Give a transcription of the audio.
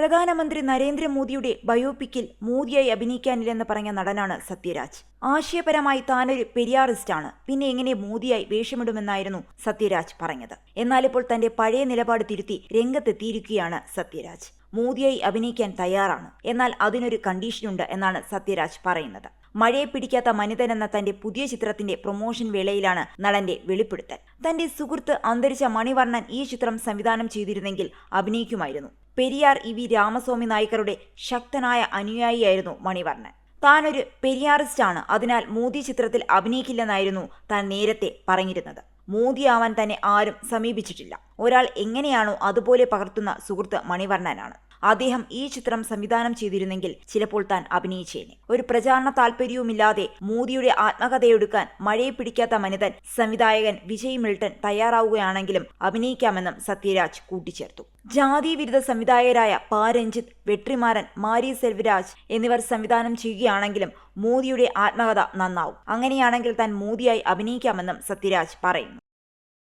പ്രധാനമന്ത്രി നരേന്ദ്രമോദിയുടെ ബയോപിക്കിൽ മോദിയായി അഭിനയിക്കാനില്ലെന്ന് പറഞ്ഞ നടനാണ് സത്യരാജ്. ആശയപരമായി താനൊരു പെരിയാറിസ്റ്റാണ്. പിന്നെ എങ്ങനെ മോദിയായി വേഷമിടുമെന്നായിരുന്നു സത്യരാജ് പറഞ്ഞത്. എന്നാൽ ഇപ്പോൾ തന്റെ പഴയ നിലപാട് തിരുത്തി രംഗത്തെത്തിയിരിക്കുകയാണ് സത്യരാജ്. മോദിയായി അഭിനയിക്കാൻ തയ്യാറാണ്. എന്നാൽ അതിനൊരു കണ്ടീഷനുണ്ട് എന്നാണ് സത്യരാജ് പറയുന്നത്. മഴയെ പിടിക്കാത്ത മനിതൻ എന്ന തന്റെ പുതിയ ചിത്രത്തിന്റെ പ്രൊമോഷൻ വേളയിലാണ് നടന്റെ വെളിപ്പെടുത്തൽ. തന്റെ സുഹൃത്ത് അന്തരിച്ച മണിവർണൻ ഈ ചിത്രം സംവിധാനം ചെയ്തിരുന്നെങ്കിൽ അഭിനയിക്കുമായിരുന്നു. പെരിയാർ ഇ വി രാമസ്വാമി നായ്ക്കറുടെ ശക്തനായ അനുയായിയായിരുന്നു മണിവർണൻ. താനൊരു പെരിയാറിസ്റ്റാണ്. അതിനാൽ മോദി ചിത്രത്തിൽ അഭിനയിക്കില്ലെന്നായിരുന്നു താൻ നേരത്തെ പറഞ്ഞിരുന്നത്. മോദിയാവാൻ തന്നെ ആരും സമീപിച്ചിട്ടില്ല. ഒരാൾ എങ്ങനെയാണോ അതുപോലെ പകർത്തുന്ന സുഹൃത്ത് മണിവർണനാണ്. അദ്ദേഹം ഈ ചിത്രം സംവിധാനം ചെയ്തിരുന്നെങ്കിൽ ചിലപ്പോൾ താൻ അഭിനയിച്ചേനെ. ഒരു പ്രചാരണ താല്പര്യവുമില്ലാതെ മോദിയുടെ ആത്മകഥയെടുക്കാൻ മഴയെ പിടിക്കാത്ത മനിതൻ സംവിധായകൻ വിജയ് മിൽട്ടൺ തയ്യാറാവുകയാണെങ്കിലും അഭിനയിക്കാമെന്നും സത്യരാജ് കൂട്ടിച്ചേർത്തു. ജാതി വിരുദ്ധ സംവിധായകരായ പാ രഞ്ജിത്ത് വെട്രിമാരൻ മാരി സെൽവിരാജ് എന്നിവർ സംവിധാനം ചെയ്യുകയാണെങ്കിലും മോദിയുടെ ആത്മകഥ നന്നാവും. അങ്ങനെയാണെങ്കിൽ താൻ മോദിയായി അഭിനയിക്കാമെന്നും സത്യരാജ് പറയുന്നു.